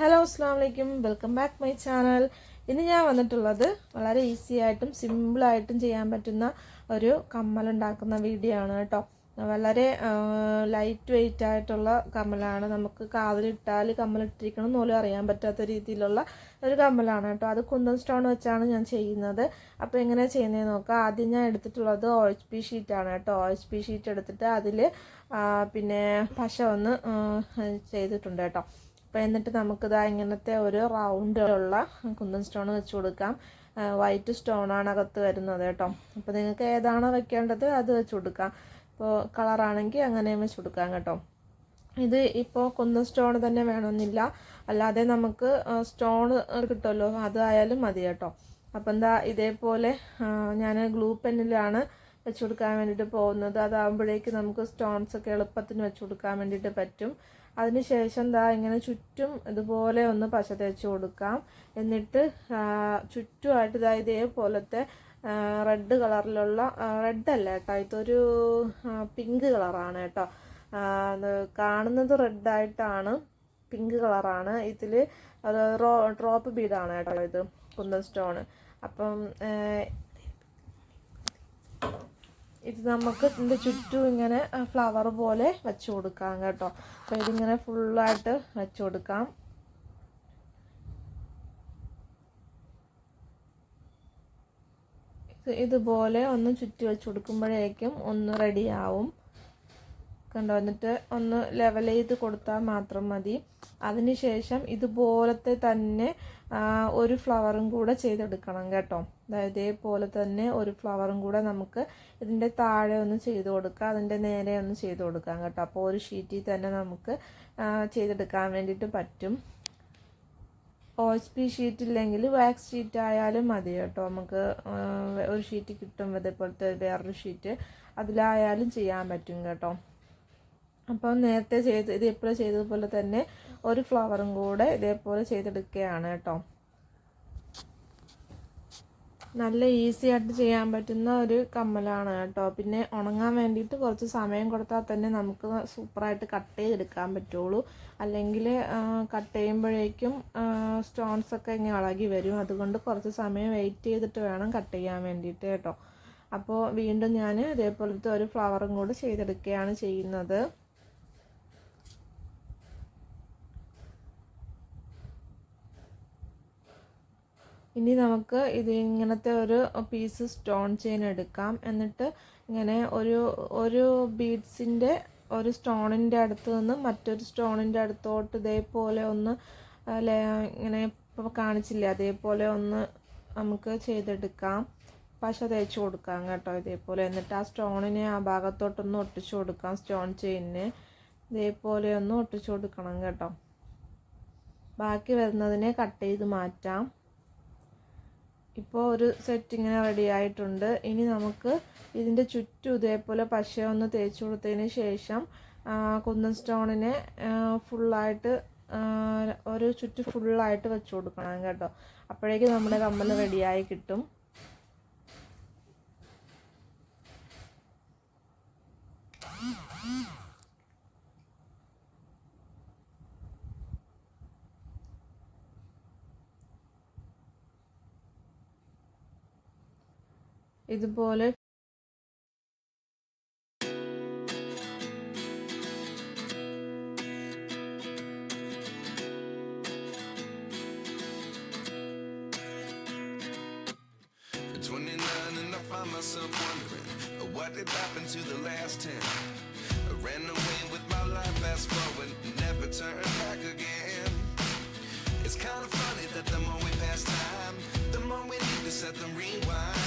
Hello അസ്സാം വലൈക്കും welcome back my channel ഇന്ന് ഞാൻ വന്നിട്ടുള്ളത് വളരെ ഈസി ആയിട്ടും സിമ്പിളായിട്ടും ചെയ്യാൻ പറ്റുന്ന ഒരു കമ്മൽ ഉണ്ടാക്കുന്ന വീഡിയോ ആണ് കേട്ടോ. വളരെ ലൈറ്റ് വെയിറ്റ് ആയിട്ടുള്ള കമ്മലാണ്. നമുക്ക് കാതിലിട്ടാൽ കമ്മലിട്ടിരിക്കണം പോലും അറിയാൻ പറ്റാത്ത രീതിയിലുള്ള ഒരു കമ്മലാണ് കേട്ടോ. അത് കുന്തൻ സ്റ്റോൺ വെച്ചാണ് ഞാൻ ചെയ്യുന്നത്. അപ്പോൾ എങ്ങനെയാണ് ചെയ്യുന്നത് നോക്കാം. ആദ്യം ഞാൻ എടുത്തിട്ടുള്ളത് ഒ എച്ച് പി ഷീറ്റാണ് കേട്ടോ. ഒ എച്ച് പി ഷീറ്റ് എടുത്തിട്ട് അതിൽ പിന്നെ പശ ഒന്ന് ചെയ്തിട്ടുണ്ട് കേട്ടോ. അപ്പോൾ എന്നിട്ട് നമുക്കിതാ ഇങ്ങനത്തെ ഒരു റൗണ്ടുള്ള കുന്തൻ സ്റ്റോൺ വെച്ച് കൊടുക്കാം. വൈറ്റ് സ്റ്റോണാണ് അകത്ത് വരുന്നത് കേട്ടോ. അപ്പോൾ നിങ്ങൾക്ക് ഏതാണോ വെക്കേണ്ടത് അത് വെച്ച് കൊടുക്കാം. ഇപ്പോൾ കളറാണെങ്കിൽ അങ്ങനെയും വെച്ച് കൊടുക്കാം കേട്ടോ. ഇത് ഇപ്പോൾ കുന്തൻ സ്റ്റോൺ തന്നെ വേണമെന്നില്ല. അല്ലാതെ നമുക്ക് സ്റ്റോൺ കിട്ടുമല്ലോ. അതായാലും മതി കേട്ടോ. അപ്പം എന്താ ഇതേപോലെ ഞാൻ ഗ്ലൂ പെന്നിലാണ് വെച്ച് കൊടുക്കാൻ വേണ്ടിയിട്ട് പോകുന്നത്. അതാകുമ്പോഴേക്ക് നമുക്ക് സ്റ്റോൺസ് ഒക്കെ എളുപ്പത്തിന് വെച്ച് കൊടുക്കാൻ വേണ്ടിയിട്ട് പറ്റും. അതിനുശേഷം ദാ ഇങ്ങനെ ചുറ്റും ഇതുപോലെ ഒന്ന് പശ തേച്ച് കൊടുക്കാം. എന്നിട്ട് ചുറ്റുമായിട്ട് ഇതാ ഇതേപോലത്തെ റെഡ് കളറിലുള്ള റെഡ് അല്ല കേട്ടോ ഇതൊരു പിങ്ക് കളറാണ് കേട്ടോ. കാണുന്നത് റെഡായിട്ടാണ് പിങ്ക് കളറാണ്. ഇതിൽ ഡ്രോപ്പ് ബീഡാണ് കേട്ടോ ഇത് കുന്തൻ സ്റ്റോൺ അപ്പം ഇത് നമുക്ക് ഇതിന്റെ ചുറ്റും ഇങ്ങനെ ഫ്ലവർ പോലെ വെച്ച് കൊടുക്കാം കേട്ടോ. അപ്പോൾ ഇതിങ്ങനെ ഫുള്ളായിട്ട് വെച്ച് കൊടുക്കാം. ഇതുപോലെ ഒന്ന് ചുറ്റി വെച്ച് കൊടുക്കുമ്പോഴേക്കും ഒന്ന് റെഡിയാവും കണ്ടോ എന്നിട്ട് ഒന്ന് ലെവൽ ചെയ്ത് കൊടുത്താൽ മാത്രം മതി. അതിനുശേഷം ഇതുപോലത്തെ തന്നെ ഒരു ഫ്ലവറും കൂടെ ചെയ്തെടുക്കണം കേട്ടോ. അതായത് ഇതേപോലെ തന്നെ ഒരു ഫ്ലവറും കൂടെ നമുക്ക് ഇതിന്റെ താഴെ ഒന്ന് ചെയ്ത് കൊടുക്കാം. അതിന്റെ നേരെ ഒന്ന് ചെയ്ത് കൊടുക്കാം കേട്ടോ. അപ്പോൾ ഒരു ഷീറ്റിൽ തന്നെ നമുക്ക് ചെയ്തെടുക്കാൻ വേണ്ടിയിട്ട് പറ്റും. ഒ എച്ച് പി ഷീറ്റ് ഇല്ലെങ്കിൽ വാക്സ് ഷീറ്റ് ആയാലും മതി കേട്ടോ. നമുക്ക് ഒരു ഷീറ്റ് കിട്ടും. ഇതേപോലത്തെ വേറൊരു ഷീറ്റ് അതിലായാലും ചെയ്യാൻ പറ്റും കേട്ടോ. അപ്പോൾ നേരത്തെ ചെയ്ത് ഇത് എപ്പോഴും ചെയ്തതുപോലെ തന്നെ ഒരു ഫ്ലവറും കൂടെ ഇതേപോലെ ചെയ്തെടുക്കുകയാണ് കേട്ടോ. നല്ല ഈസി ആയിട്ട് ചെയ്യാൻ പറ്റുന്ന ഒരു കമ്മലാണ് കേട്ടോ. പിന്നെ ഉണങ്ങാൻ വേണ്ടിയിട്ട് കുറച്ച് സമയം കൊടുത്താൽ തന്നെ നമുക്ക് സൂപ്പറായിട്ട് കട്ട് ചെയ്തെടുക്കാൻ പറ്റുള്ളൂ. അല്ലെങ്കിൽ കട്ട് ചെയ്യുമ്പോഴേക്കും സ്റ്റോൺസ് ഒക്കെ ഇങ്ങനെ ഇളകി വരും. അതുകൊണ്ട് കുറച്ച് സമയം വെയിറ്റ് ചെയ്തിട്ട് വേണം കട്ട് ചെയ്യാൻ വേണ്ടിയിട്ട് കേട്ടോ. അപ്പോൾ വീണ്ടും ഞാൻ ഇതേപോലത്തെ ഒരു ഫ്ലവറും കൂടെ ചെയ്തെടുക്കുകയാണ് ചെയ്യുന്നത്. ഇനി നമുക്ക് ഇത് ഇങ്ങനത്തെ ഒരു പീസ് സ്റ്റോൺ ചെയിൻ എടുക്കാം. എന്നിട്ട് ഇങ്ങനെ ഒരു ഒരു ബീഡ്സിന്റെ ഒരു സ്റ്റോണിന്റെ അടുത്ത് നിന്ന് മറ്റൊരു സ്റ്റോണിന്റെ അടുത്തോട്ട് ഇതേപോലെ ഒന്ന് ഇങ്ങനെ ഇപ്പോൾ കാണിച്ചില്ല അതേപോലെ ഒന്ന് നമുക്ക് ചെയ്തെടുക്കാം. പശ തേച്ച് കൊടുക്കാം കേട്ടോ ഇതേപോലെ. എന്നിട്ട് ആ സ്റ്റോണിനെ ആ ഭാഗത്തോട്ടൊന്ന് ഒട്ടിച്ചു കൊടുക്കാം സ്റ്റോൺ ചെയിനിന് ഇതേപോലെ ഒന്ന് ഒട്ടിച്ചു കൊടുക്കണം കേട്ടോ. ബാക്കി വരുന്നതിനെ കട്ട് ചെയ്ത് മാറ്റാം. ഇപ്പോൾ ഒരു സെറ്റ് ഇങ്ങനെ റെഡി ആയിട്ടുണ്ട്. ഇനി നമുക്ക് ഇതിന്റെ ചുറ്റും ഇതേപോലെ പശ ഒന്ന് തേച്ച് കൊടുത്തതിന് ശേഷം കുന്നൻ സ്റ്റോണിനെ ഫുള്ളായിട്ട് ഒരു ചുറ്റ് ഫുള്ളായിട്ട് വെച്ച് കൊടുക്കണം കേട്ടോ. അപ്പോഴേക്കും നമ്മുടെ കമ്മൽ റെഡിയായി കിട്ടും. ഇതുപോലെ and I find myself wondering what did happen to the last ten. I ran away with my life, fast forward, never turn back again. It's kind of funny that the more we pass time, the more we need to set them rewind.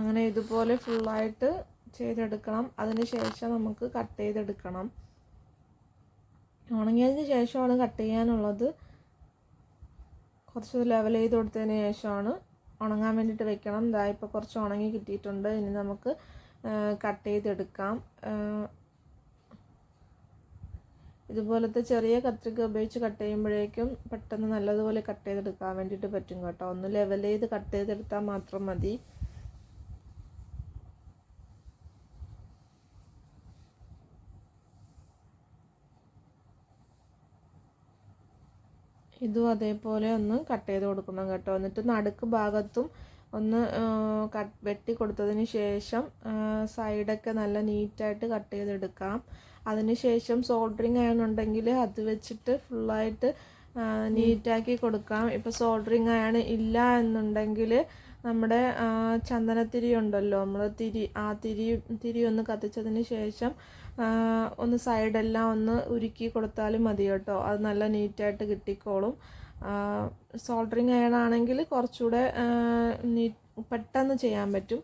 അങ്ങനെ ഇതുപോലെ ഫുള്ളായിട്ട് ചെയ്തെടുക്കണം. അതിന് ശേഷം നമുക്ക് cut ചെയ്തെടുക്കണം. ഉണങ്ങിയതിന് ശേഷമാണ് cut ചെയ്യാനുള്ളത്. കുറച്ച് ലെവൽ ചെയ്ത് കൊടുത്തതിന് ശേഷമാണ് ഉണങ്ങാൻ വേണ്ടിയിട്ട് വെക്കണം. ഇതാ ഇപ്പോൾ കുറച്ച് ഉണങ്ങി കിട്ടിയിട്ടുണ്ട്. ഇനി നമുക്ക് കട്ട് ചെയ്തെടുക്കാം. ഇതുപോലത്തെ ചെറിയ കത്രിക ഉപയോഗിച്ച് കട്ട് ചെയ്യുമ്പോഴേക്കും പെട്ടെന്ന് നല്ലതുപോലെ കട്ട് ചെയ്തെടുക്കാൻ വേണ്ടിയിട്ട് പറ്റും കേട്ടോ. ഒന്ന് ലെവൽ ചെയ്ത് കട്ട് ചെയ്തെടുത്താൽ മാത്രം മതി. ഇതും അതേപോലെ ഒന്ന് കട്ട് ചെയ്ത് കൊടുക്കണം കേട്ടോ. എന്നിട്ട് നടുക്ക് ഭാഗത്തും ഒന്ന് കട്ട് വെട്ടി കൊടുത്തതിന് ശേഷം സൈഡൊക്കെ നല്ല നീറ്റായിട്ട് കട്ട് ചെയ്തെടുക്കാം. അതിന് ശേഷം സോൾഡറിങ് ആണെന്നുണ്ടെങ്കിൽ അത് വെച്ചിട്ട് ഫുള്ളായിട്ട് നീറ്റാക്കി കൊടുക്കാം. ഇപ്പോൾ സോൾഡറിങ് അയൺ ഇല്ല എന്നുണ്ടെങ്കിൽ നമ്മുടെ ചന്ദനത്തിരി ഉണ്ടല്ലോ. നമ്മൾ തിരി ആ തിരി തിരി ഒന്ന് കത്തിച്ചതിന് ശേഷം ഒന്ന് സൈഡെല്ലാം ഒന്ന് ഉരുക്കി കൊടുത്താലും മതി കേട്ടോ. അത് നല്ല നീറ്റായിട്ട് കിട്ടിക്കോളും. സോൾഡറിങ് അയൺ ആണെങ്കിൽ കുറച്ചുകൂടെ നീ പെട്ടെന്ന് ചെയ്യാൻ പറ്റും.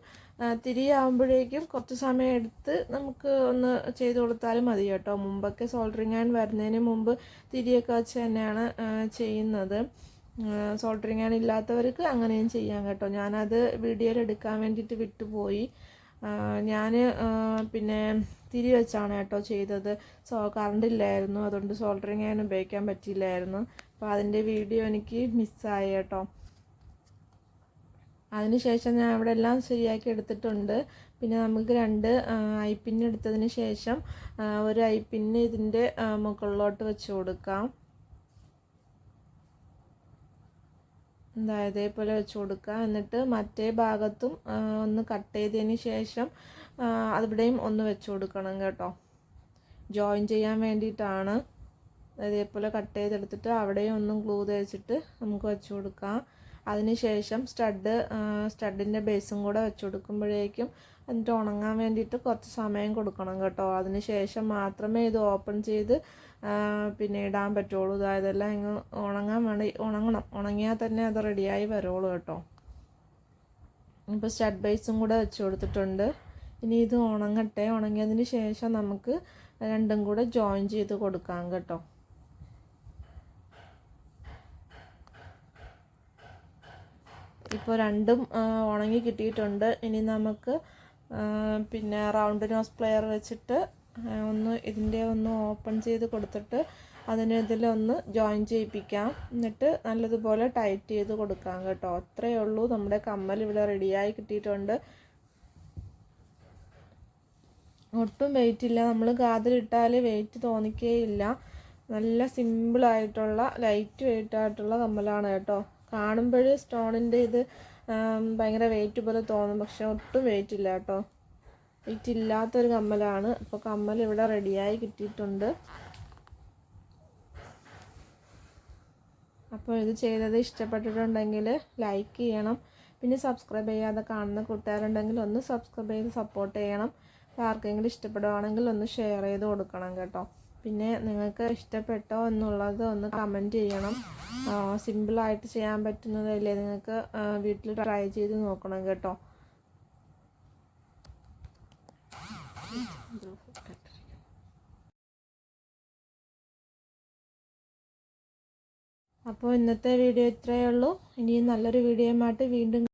തിരിയാകുമ്പോഴേക്കും കുറച്ച് സമയം എടുത്ത് നമുക്ക് ഒന്ന് ചെയ്ത് കൊടുത്താലും മതി കേട്ടോ. മുമ്പൊക്കെ സോൾഡറിങ് അയൺ വരുന്നതിന് മുമ്പ് തിരിയൊക്കെ വെച്ച് തന്നെയാണ് ചെയ്യുന്നത്. സോൾഡറിങ് അയൺ ഇല്ലാത്തവർക്ക് അങ്ങനെയും ചെയ്യാം കേട്ടോ. ഞാനത് വീഡിയോയിൽ എടുക്കാൻ വേണ്ടിയിട്ട് വിട്ടുപോയി. ഞാൻ പിന്നെ തിരി വെച്ചാണ് കേട്ടോ ചെയ്തത്. സോ കറണ്ട് ഇല്ലായിരുന്നു. അതുകൊണ്ട് സോൾഡറിങ് ഞാൻ ഉപയോഗിക്കാൻ പറ്റിയില്ലായിരുന്നു. അപ്പോൾ അതിന്റെ വീഡിയോ എനിക്ക് മിസ്സായി കേട്ടോ. അതിനുശേഷം ഞാൻ അവിടെ എല്ലാം ശരിയാക്കി എടുത്തിട്ടുണ്ട്. പിന്നെ നമുക്ക് രണ്ട് ഐ പിന്നെടുത്തതിന് ശേഷം ഒരു ഐ പിന്നെ ഇതിന്റെ മുകളിലോട്ട് വെച്ച് കൊടുക്കാം. എന്താ ഇതേപോലെ വെച്ച് കൊടുക്കുക. എന്നിട്ട് മറ്റേ ഭാഗത്തും ഒന്ന് കട്ട് ചെയ്തതിന് ശേഷം അവിടെയും ഒന്ന് വെച്ച് കൊടുക്കണം കേട്ടോ. ജോയിൻ ചെയ്യാൻ വേണ്ടിയിട്ടാണ്. ഇതേപോലെ കട്ട് ചെയ്തെടുത്തിട്ട് അവിടെയും ഒന്നും ഗ്ലൂ തേച്ചിട്ട് നമുക്ക് വെച്ച് കൊടുക്കാം. അതിനുശേഷം സ്റ്റഡ് സ്റ്റഡിന്റെ ബേസും കൂടെ വെച്ച് കൊടുക്കുമ്പോഴേക്കും എന്നിട്ട് ഉണങ്ങാൻ വേണ്ടിയിട്ട് കുറച്ച് സമയം കൊടുക്കണം കേട്ടോ. അതിന് ശേഷം മാത്രമേ ഇത് ഓപ്പൺ ചെയ്ത് പിന്നെ ഇടാൻ പറ്റുള്ളൂ. അതായത് എല്ലാം ഇങ്ങ് ഉണങ്ങാൻ വേണ്ടി ഉണങ്ങണം. ഉണങ്ങിയാൽ തന്നെ അത് റെഡിയായി വരുള്ളൂ കേട്ടോ. ഇപ്പോൾ സ്റ്റഡ് ബേസും കൂടെ വെച്ച് കൊടുത്തിട്ടുണ്ട്. ഇനി ഇത് ഉണങ്ങട്ടെ. ഉണങ്ങിയതിന് ശേഷം നമുക്ക് രണ്ടും കൂടെ ജോയിൻ ചെയ്ത് കൊടുക്കാം കേട്ടോ. ഇപ്പോൾ രണ്ടും ഉണങ്ങി കിട്ടിയിട്ടുണ്ട്. ഇനി നമുക്ക് പിന്നെ റൗണ്ട് നോസ് പ്ലെയർ വെച്ചിട്ട് ഒന്ന് ഇതിന്റെ ഒന്ന് ഓപ്പൺ ചെയ്ത് കൊടുത്തിട്ട് അതിന് ഇതിലൊന്ന് ജോയിൻ ചെയ്യിപ്പിക്കാം. എന്നിട്ട് നല്ലതുപോലെ ടൈറ്റ് ചെയ്ത് കൊടുക്കാം കേട്ടോ. അത്രയേ ഉള്ളൂ. നമ്മുടെ കമ്മൽ ഇവിടെ റെഡിയായി കിട്ടിയിട്ടുണ്ട്. ഒട്ടും വെയിറ്റ് ഇല്ല. നമ്മൾ കാതിലിട്ടാൽ വെയിറ്റ് തോന്നിക്കേയില്ല. നല്ല സിമ്പിളായിട്ടുള്ള ലൈറ്റ് വെയിറ്റ് ആയിട്ടുള്ള കമ്മലാണ് കേട്ടോ. കാണുമ്പോൾ സ്റ്റോണിന്റെ ഇത് ഭയങ്കര വെയിറ്റ് പോലെ തോന്നും. പക്ഷെ ഒട്ടും വെയിറ്റ് ഇല്ല കേട്ടോ. വെയിറ്റ് ഇല്ലാത്തൊരു കമ്മലാണ്. അപ്പോൾ കമ്മൽ ഇവിടെ റെഡിയായി കിട്ടിയിട്ടുണ്ട്. അപ്പോൾ ഇത് ചെയ്തത് ഇഷ്ടപ്പെട്ടിട്ടുണ്ടെങ്കിൽ ലൈക്ക് ചെയ്യണം. പിന്നെ സബ്സ്ക്രൈബ് ചെയ്യാതെ കാണുന്ന കൂട്ടുകാരുണ്ടെങ്കിൽ ഒന്ന് സബ്സ്ക്രൈബ് ചെയ്ത് സപ്പോർട്ട് ചെയ്യണം. ആർക്കെങ്കിലും ഇഷ്ടപ്പെടുവാണെങ്കിൽ ഒന്ന് ഷെയർ ചെയ്ത് കൊടുക്കണം കേട്ടോ. പിന്നെ നിങ്ങൾക്ക് ഇഷ്ടപ്പെട്ടോ എന്നുള്ളത് ഒന്ന് കമന്റ് ചെയ്യണം. സിമ്പിളായിട്ട് ചെയ്യാൻ പറ്റുന്നതല്ലേ നിങ്ങൾക്ക് വീട്ടിൽ ട്രൈ ചെയ്ത് നോക്കണം കേട്ടോ. അപ്പോൾ ഇന്നത്തെ വീഡിയോ ഇത്രയേ ഉള്ളൂ. ഇനിയും നല്ലൊരു വീഡിയോയുമായിട്ട് വീണ്ടും